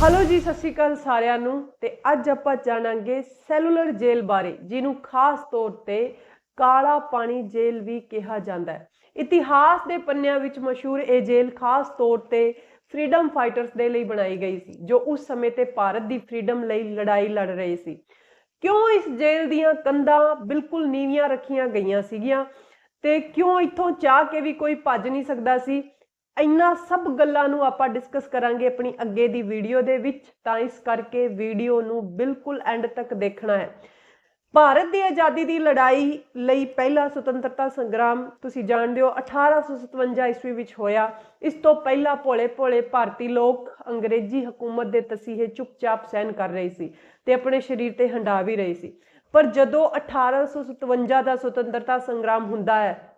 Hello ਜੀ, ਸਤਿ ਸ਼੍ਰੀ ਅਕਾਲ ਸਾਰਿਆਂ ਨੂੰ ਤੇ ਅੱਜ ਆਪਾਂ ਜਾਣਾਂਗੇ ਸੈਲੂਲਰ ਜੇਲ ਬਾਰੇ, ਜਿਹਨੂੰ ਖਾਸ ਤੌਰ ਤੇ ਕਾਲਾ ਪਾਣੀ ਜੇਲ ਵੀ ਕਿਹਾ ਜਾਂਦਾ ਹੈ। ਇਤਿਹਾਸ ਦੇ ਪੰਨਿਆਂ ਵਿੱਚ ਮਸ਼ਹੂਰ ਇਹ ਜੇਲ ਖਾਸ ਤੌਰ ਤੇ ਫਰੀडम ਫਾਈਟਰਸ ਦੇ ਲਈ ਬਣਾਈ ਗਈ ਸੀ, ਜੋ ਉਸ ਸਮੇਂ ਤੇ ਭਾਰਤ ਦੀ ਫਰੀडम ਲਈ ਲੜਾਈ ਲੜ ਰਹੇ ਸੀ। ਕਿਉਂ ਇਸ ਜੇਲ ਦੀਆਂ ਕੰਧਾਂ ਬਿਲਕੁਲ ਨੀਵੀਆਂ ਰੱਖੀਆਂ ਗਈਆਂ ਸੀਗੀਆਂ ਤੇ ਕਿਉਂ ਇੱਥੋਂ ਚਾਹ ਕੇ ਵੀ ਕੋਈ ਭੱਜ ਨਹੀਂ ਸਕਦਾ ਸੀ? ਇੰਨਾ ਸਭ ਗੱਲਾਂ ਨੂੰ ਆਪਾਂ ਡਿਸਕਸ ਕਰਾਂਗੇ ਆਪਣੀ ਅੱਗੇ ਦੀ ਵੀਡੀਓ ਦੇ ਵਿੱਚ, ਤਾਂ ਇਸ ਕਰਕੇ ਵੀਡੀਓ ਨੂੰ ਬਿਲਕੁਲ ਐਂਡ ਤੱਕ ਦੇਖਣਾ ਹੈ। ਭਾਰਤ ਦੀ ਆਜ਼ਾਦੀ ਦੀ ਲੜਾਈ ਲਈ ਪਹਿਲਾ ਸੁਤੰਤਰਤਾ ਸੰਗਰਾਮ, ਤੁਸੀਂ ਜਾਣਦੇ ਹੋ 1857 ਈਸਵੀ ਵਿੱਚ ਹੋਇਆ। ਇਸ ਤੋਂ ਪਹਿਲਾਂ ਭੋਲੇ-ਭੋਲੇ ਭਾਰਤੀ ਲੋਕ ਅੰਗਰੇਜ਼ੀ ਹਕੂਮਤ ਦੇ ਤਸੀਹੇ ਚੁੱਪਚਾਪ ਸਹਿਨ ਕਰ ਰਹੇ ਸੀ ਤੇ ਆਪਣੇ ਸਰੀਰ ਤੇ ਹੰਡਾ ਵੀ ਰਹੇ ਸੀ। ਪਰ ਜਦੋਂ 1857 ਦਾ ਸੁਤੰਤਰਤਾ ਸੰਗਰਾਮ ਹੁੰਦਾ ਹੈ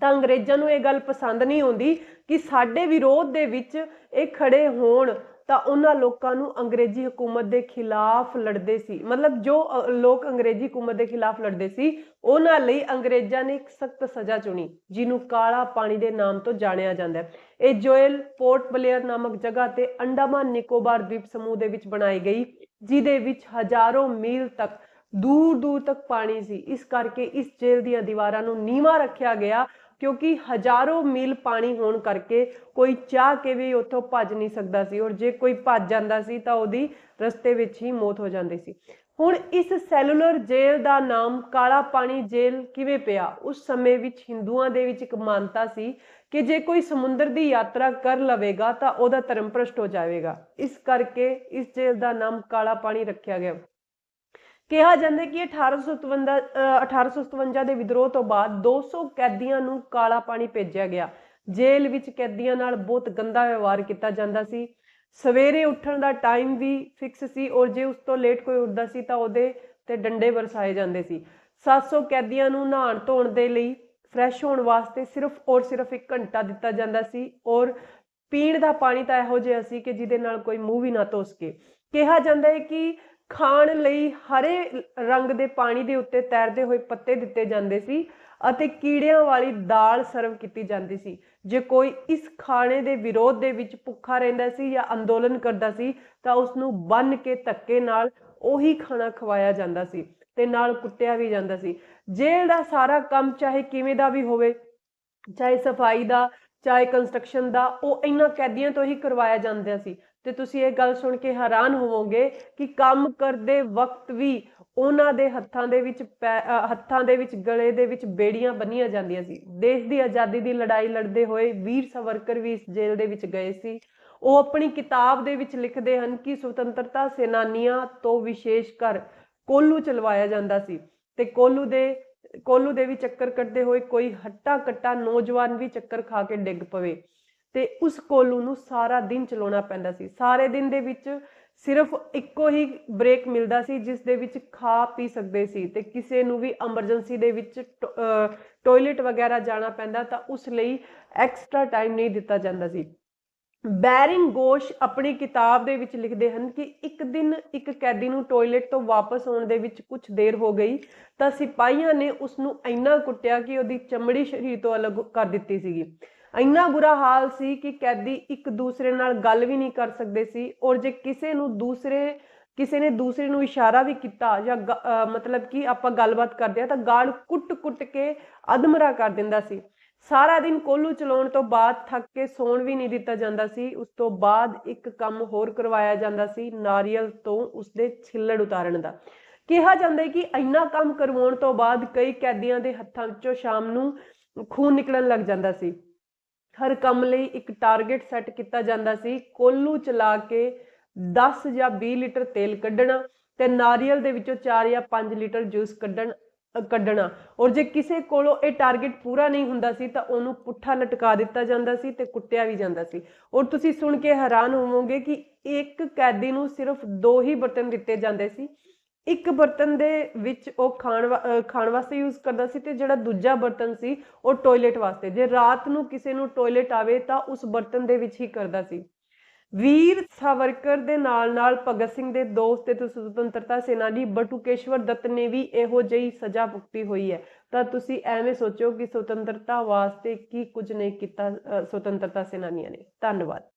ਤਾਂ ਅੰਗਰੇਜ਼ਾਂ ਨੂੰ ਇਹ ਗੱਲ ਪਸੰਦ ਨਹੀਂ ਆਉਂਦੀ ਕਿ ਸਾਡੇ ਵਿਰੋਧ ਦੇ ਵਿੱਚ ਇਹ ਖੜੇ ਹੋਣ ਤਾਂ ਉਹਨਾਂ ਲੋਕਾਂ ਨੂੰ ਅੰਗਰੇਜ਼ੀ ਹਕੂਮਤ ਦੇ ਖਿਲਾਫ ਲੜਦੇ ਸੀ। ਮਤਲਬ ਜੋ ਲੋਕ ਅੰਗਰੇਜ਼ੀ ਹਕੂਮਤ ਦੇ ਖਿਲਾਫ ਲੜਦੇ ਸੀ, ਉਹਨਾਂ ਲਈ ਅੰਗਰੇਜ਼ਾਂ ਨੇ ਇੱਕ ਸਖਤ ਸਜ਼ਾ ਚੁਣੀ, ਜਿਹਨੂੰ ਕਾਲਾ ਪਾਣੀ ਦੇ ਨਾਮ ਤੋਂ ਜਾਣਿਆ ਜਾਂਦਾ ਹੈ। ਇਹ ਜੋਇਲ ਪੋਰਟ ਬਲੇਅਰ ਨਾਮਕ ਜਗ੍ਹਾ ਤੇ ਅੰਡਾਮਾਨ ਨਿਕੋਬਾਰ ਦਵੀਪ ਸਮੂਹ ਦੇ ਵਿੱਚ ਬਣਾਈ ਗਈ, ਜਿਹਦੇ ਵਿੱਚ ਹਜ਼ਾਰਾਂ ਮੀਲ ਤੱਕ ਦੂਰ ਦੂਰ ਤੱਕ ਪਾਣੀ ਸੀ। ਇਸ ਕਰਕੇ ਇਸ ਜੇਲ੍ਹ ਦੀਆਂ ਦੀਵਾਰਾਂ ਨੂੰ ਨੀਵਾਂ ਰੱਖਿਆ ਗਿਆ ਕਿਉਂਕਿ ਹਜ਼ਾਰਾਂ ਮੀਲ ਪਾਣੀ ਹੋਣ ਕਰਕੇ ਕੋਈ ਚਾਹ ਕੇ ਵੀ ਉੱਥੋਂ ਭੱਜ ਨਹੀਂ ਸਕਦਾ ਸੀ ਔਰ ਜੇ ਕੋਈ ਭੱਜ ਜਾਂਦਾ ਸੀ ਤਾਂ ਉਹਦੀ ਰਸਤੇ ਵਿੱਚ ਹੀ ਮੌਤ ਹੋ ਜਾਂਦੀ ਸੀ। ਹੁਣ ਇਸ ਸੈਲੂਲਰ ਜੇਲ੍ਹ ਦਾ ਨਾਮ ਕਾਲਾ ਪਾਣੀ ਜੇਲ੍ਹ ਕਿਵੇਂ ਪਿਆ? ਉਸ ਸਮੇਂ ਵਿੱਚ ਹਿੰਦੂਆਂ ਦੇ ਵਿੱਚ ਇੱਕ ਮਾਨਤਾ ਸੀ ਕਿ ਜੇ ਕੋਈ ਸਮੁੰਦਰ ਦੀ ਯਾਤਰਾ ਕਰ ਲਵੇਗਾ ਤਾਂ ਉਹਦਾ ਧਰਮ ਭ੍ਰਸ਼ਟ ਹੋ ਜਾਵੇਗਾ। ਇਸ ਕਰਕੇ ਇਸ ਜੇਲ੍ਹ ਦਾ ਨਾਮ ਕਾਲਾ ਪਾਣੀ ਰੱਖਿਆ ਗਿਆ। ਕਿਹਾ ਜਾਂਦਾ ਹੈ ਕਿ 1857 ਅਹ 1857 ਦੇ ਵਿਦਰੋਹ ਤੋਂ ਬਾਅਦ 200 ਕੈਦੀਆਂ ਨੂੰ ਕਾਲਾ ਪਾਣੀ ਭੇਜਿਆ ਗਿਆ। ਜੇਲ੍ਹ ਵਿੱਚ ਕੈਦੀਆਂ ਨਾਲ ਬਹੁਤ ਗੰਦਾ ਵਿਵਹਾਰ ਕੀਤਾ ਜਾਂਦਾ ਸੀ। ਸਵੇਰੇ ਉੱਠਣ ਦਾ ਟਾਈਮ ਵੀ ਫਿਕਸ ਸੀ ਔਰ ਜੇ ਉਸ ਤੋਂ ਲੇਟ ਕੋਈ ਉੱਠਦਾ ਸੀ ਤਾਂ ਉਹਦੇ ਤੇ ਡੰਡੇ ਵਰਸਾਏ ਜਾਂਦੇ ਸੀ। 700 ਕੈਦੀਆਂ ਨੂੰ ਨਹਾਉਣ ਧੋਣ ਦੇ ਲਈ ਫਰੈਸ਼ ਹੋਣ ਵਾਸਤੇ ਸਿਰਫ ਔਰ ਸਿਰਫ 1 ਘੰਟਾ ਦਿੱਤਾ ਜਾਂਦਾ ਸੀ ਔਰ ਪੀਣ ਦਾ ਪਾਣੀ ਤਾਂ ਇਹੋ ਜਿਹਾ ਸੀ ਕਿ ਜਿਹਦੇ ਨਾਲ ਕੋਈ ਮੂੰਹ ਵੀ ਨਾ ਧੋ ਸਕੇ। ਕਿਹਾ ਜਾਂਦਾ ਹੈ ਕਿ ਖਾਣ ਲਈ ਹਰੇ ਰੰਗ ਦੇ ਪਾਣੀ ਦੇ ਉੱਤੇ ਤੈਰਦੇ ਹੋਏ ਪੱਤੇ ਦਿੱਤੇ ਜਾਂਦੇ ਸੀ ਅਤੇ ਕੀੜਿਆਂ ਵਾਲੀ ਦਾਲ ਸਰਵ ਕੀਤੀ ਜਾਂਦੀ ਸੀ। ਜੇ ਕੋਈ ਇਸ ਖਾਣੇ ਦੇ ਵਿਰੋਧ ਦੇ ਵਿੱਚ ਭੁੱਖਾ ਰਹਿੰਦਾ ਸੀ ਜਾਂ ਅੰਦੋਲਨ ਕਰਦਾ ਸੀ, ਤਾਂ ਉਸ ਨੂੰ ਬੰਨ ਕੇ ਧੱਕੇ ਨਾਲ ਉਹੀ ਖਾਣਾ ਖਵਾਇਆ ਜਾਂਦਾ ਸੀ ਤੇ ਨਾਲ ਕੁੱਟਿਆ ਵੀ ਜਾਂਦਾ ਸੀ। ਜੇਲ੍ਹ ਦਾ ਸਾਰਾ ਕੰਮ ਚਾਹੇ ਕਿਵੇਂ ਦਾ ਵੀ ਹੋਵੇ, ਚਾਹੇ ਸਫ਼ਾਈ ਦਾ, ਚਾਹੇ ਕੰਸਟਰਕਸ਼ਨ ਦਾ, ਉਹ ਇਹਨਾਂ ਕੈਦੀਆਂ ਤੋਂ ਹੀ ਕਰਵਾਇਆ ਜਾਂਦਾ ਸੀ। ਤੇ ਤੁਸੀਂ ਇਹ ਗੱਲ ਸੁਣ ਕੇ ਹੈਰਾਨ ਹੋਵੋਗੇ ਕਿ ਕੰਮ ਕਰਦੇ ਵਕਤ ਵੀ ਉਹਨਾਂ ਦੇ ਹੱਥਾਂ ਦੇ ਵਿੱਚ ਪੈ- ਹੱਥਾਂ ਦੇ ਵਿੱਚ, ਗਲੇ ਦੇ ਵਿੱਚ ਬੇੜੀਆਂ ਬੰਨੀਆਂ ਜਾਂਦੀਆਂ ਸੀ। ਦੇਸ਼ ਦੀ ਆਜ਼ਾਦੀ ਦੀ ਲੜਾਈ ਲੜਦੇ ਹੋਏ ਵੀਰ ਸਵਰਕਰ ਵੀ ਇਸ ਜੇਲ੍ਹ ਦੇ ਵਿੱਚ ਗਏ ਸੀ। ਉਹ ਆਪਣੀ ਕਿਤਾਬ ਦੇ ਵਿੱਚ ਲਿਖਦੇ ਹਨ ਕਿ ਸੁਤੰਤਰਤਾ ਸੈਨਾਨੀਆਂ ਤੋਂ ਵਿਸ਼ੇਸ਼ ਕਰ ਕੋਲੂ ਚਲਵਾਇਆ ਜਾਂਦਾ ਸੀ ਤੇ ਕੋਲੂ ਦੇ ਕੋਲੂ ਦੇ ਵੀ ਚੱਕਰ ਕੱਟਦੇ ਹੋਏ ਕੋਈ ਹੱਟਾ ਕੱਟਾ ਨੌਜਵਾਨ ਵੀ ਚੱਕਰ ਖਾ ਕੇ ਡਿੱਗ ਪਵੇ। ਤੇ ਉਸ ਕੋਲੂ ਨੂੰ ਸਾਰਾ ਦਿਨ ਚਲਾਉਣਾ ਪੈਂਦਾ ਸੀ। ਸਾਰੇ ਦਿਨ ਦੇ ਵਿੱਚ ਸਿਰਫ ਇੱਕੋ ਹੀ ਬ੍ਰੇਕ ਮਿਲਦਾ ਸੀ, ਜਿਸ ਦੇ ਵਿੱਚ ਖਾ ਪੀ ਸਕਦੇ ਸੀ ਤੇ ਕਿਸੇ ਨੂੰ ਵੀ ਐਮਰਜੈਂਸੀ ਦੇ ਵਿੱਚ ਟਾਇਲਟ ਵਗੈਰਾ ਜਾਣਾ ਪੈਂਦਾ ਤਾਂ ਉਸ ਲਈ ਐਕਸਟਰਾ ਟਾਈਮ ਨਹੀਂ ਦਿੱਤਾ ਜਾਂਦਾ ਸੀ। ਬੈਰਿੰਗ ਗੋਸ਼ ਆਪਣੀ ਕਿਤਾਬ ਦੇ ਵਿੱਚ ਲਿਖਦੇ ਹਨ ਕਿ ਇੱਕ ਦਿਨ ਇੱਕ ਕੈਦੀ ਨੂੰ ਟਾਇਲਟ ਤੋਂ ਵਾਪਸ ਆਉਣ ਦੇ ਵਿੱਚ ਕੁਝ ਦੇਰ ਹੋ ਗਈ ਤਾਂ ਸਿਪਾਹੀਆਂ ਨੇ ਉਸ ਨੂੰ ਇੰਨਾ ਕੁੱਟਿਆ ਕਿ ਉਹਦੀ ਚਮੜੀ ਸਰੀਰ ਤੋਂ ਅਲੱਗ ਕਰ ਦਿੱਤੀ ਸੀਗੀ। ਇੰਨਾ ਬੁਰਾ ਹਾਲ ਸੀ ਕਿ ਕੈਦੀ ਇੱਕ ਦੂਸਰੇ ਨਾਲ ਗੱਲ ਵੀ ਨਹੀਂ ਕਰ ਸਕਦੇ ਸੀ ਔਰ ਜੇ ਕਿਸੇ ਨੂੰ ਦੂਸਰੇ, ਕਿਸੇ ਨੇ ਦੂਸਰੇ ਨੂੰ ਇਸ਼ਾਰਾ ਵੀ ਕੀਤਾ ਜਾਂ ਮਤਲਬ ਕਿ ਆਪਾਂ ਗੱਲਬਾਤ ਕਰਦੇ ਆ ਤਾਂ ਗਾਲ ਕੁੱਟ-ਕੁੱਟ ਕੇ ਅਧਮਰਾ ਕਰ ਦਿੰਦਾ ਸੀ। ਸਾਰਾ ਦਿਨ ਕੋਲੂ ਚਲਾਉਣ ਤੋਂ ਬਾਅਦ ਥੱਕ ਕੇ ਸੌਣ ਵੀ ਨਹੀਂ ਦਿੱਤਾ ਜਾਂਦਾ ਸੀ। ਉਸ ਤੋਂ ਬਾਅਦ ਇੱਕ ਕੰਮ ਹੋਰ ਕਰਵਾਇਆ ਜਾਂਦਾ ਸੀ, ਨਾਰੀਅਲ ਤੋਂ ਉਸਦੇ ਛਿੱਲੜ ਉਤਾਰਨ ਦਾ। ਕਿਹਾ ਜਾਂਦਾ ਹੈ ਕਿ ਇੰਨਾ ਕੰਮ ਕਰਵਾਉਣ ਤੋਂ ਬਾਅਦ ਕਈ ਕੈਦੀਆਂ ਦੇ ਹੱਥਾਂ ਵਿੱਚੋਂ ਸ਼ਾਮ ਨੂੰ ਖੂਨ ਨਿਕਲਣ ਲੱਗ ਜਾਂਦਾ ਸੀ। ਹਰ ਕੰਮ ਲਈ ਇੱਕ ਟਾਰਗੇਟ ਸੈੱਟ ਕੀਤਾ ਜਾਂਦਾ ਸੀ, ਕੋਲੂ ਚਲਾ ਕੇ 10 ਜਾਂ 20 ਲੀਟਰ ਤੇਲ ਕੱਢਣਾ ਤੇ ਨਾਰੀਅਲ ਦੇ ਵਿੱਚੋਂ 4 ਜਾਂ 5 ਲੀਟਰ ਜੂਸ ਕੱਢਣ, ਕੱਢਣਾ। ਔਰ ਜੇ ਕਿਸੇ ਕੋਲੋਂ ਇਹ ਟਾਰਗੇਟ ਪੂਰਾ ਨਹੀਂ ਹੁੰਦਾ ਸੀ ਤਾਂ ਉਹਨੂੰ ਪੁੱਠਾ ਲਟਕਾ ਦਿੱਤਾ ਜਾਂਦਾ ਸੀ ਤੇ ਕੁੱਟਿਆ ਵੀ ਜਾਂਦਾ ਸੀ। ਔਰ ਤੁਸੀਂ ਸੁਣ ਕੇ ਹੈਰਾਨ ਹੋਵੋਗੇ ਕਿ ਇੱਕ ਕੈਦੀ ਨੂੰ ਸਿਰਫ ਦੋ ਹੀ ਬਰਤਨ ਦਿੱਤੇ ਜਾਂਦੇ ਸੀ। ਇੱਕ ਬਰਤਨ ਦੇ ਵਿੱਚ ਉਹ ਖਾਣ ਵਾ- ਖਾਣ ਵਾਸਤੇ ਯੂਜ਼ ਕਰਦਾ ਸੀ ਤੇ ਜਿਹੜਾ ਦੂਜਾ ਬਰਤਨ ਸੀ, ਉਹ ਟਾਇਲਟ ਵਾਸਤੇ। ਜੇ ਰਾਤ ਨੂੰ ਕਿਸੇ ਨੂੰ ਟਾਇਲਟ ਆਵੇ ਤਾਂ ਉਸ ਬਰਤਨ ਦੇ ਵਿੱਚ ਹੀ ਕਰਦਾ ਸੀ। ਵੀਰ ਸਾਵਰਕਰ ਦੇ ਨਾਲ ਨਾਲ ਭਗਤ ਸਿੰਘ ਦੇ ਦੋਸਤ ਤੇ ਸੁਤੰਤਰਤਾ ਸੈਨਾਨੀ ਬਟੂਕੇਸ਼ਵਰ ਦੱਤ ਨੇ ਵੀ ਇਹੋ ਜਿਹੀ ਸਜ਼ਾ ਭੁਗਤੀ ਹੋਈ ਹੈ। ਤਾਂ ਤੁਸੀਂ ਐਵੇਂ ਸੋਚੋ ਕਿ ਸੁਤੰਤਰਤਾ ਵਾਸਤੇ ਕੀ ਕੁਝ ਨਹੀਂ ਕੀਤਾ ਸੁਤੰਤਰਤਾ ਸੈਨਾਨੀਆਂ ਨੇ। ਧੰਨਵਾਦ।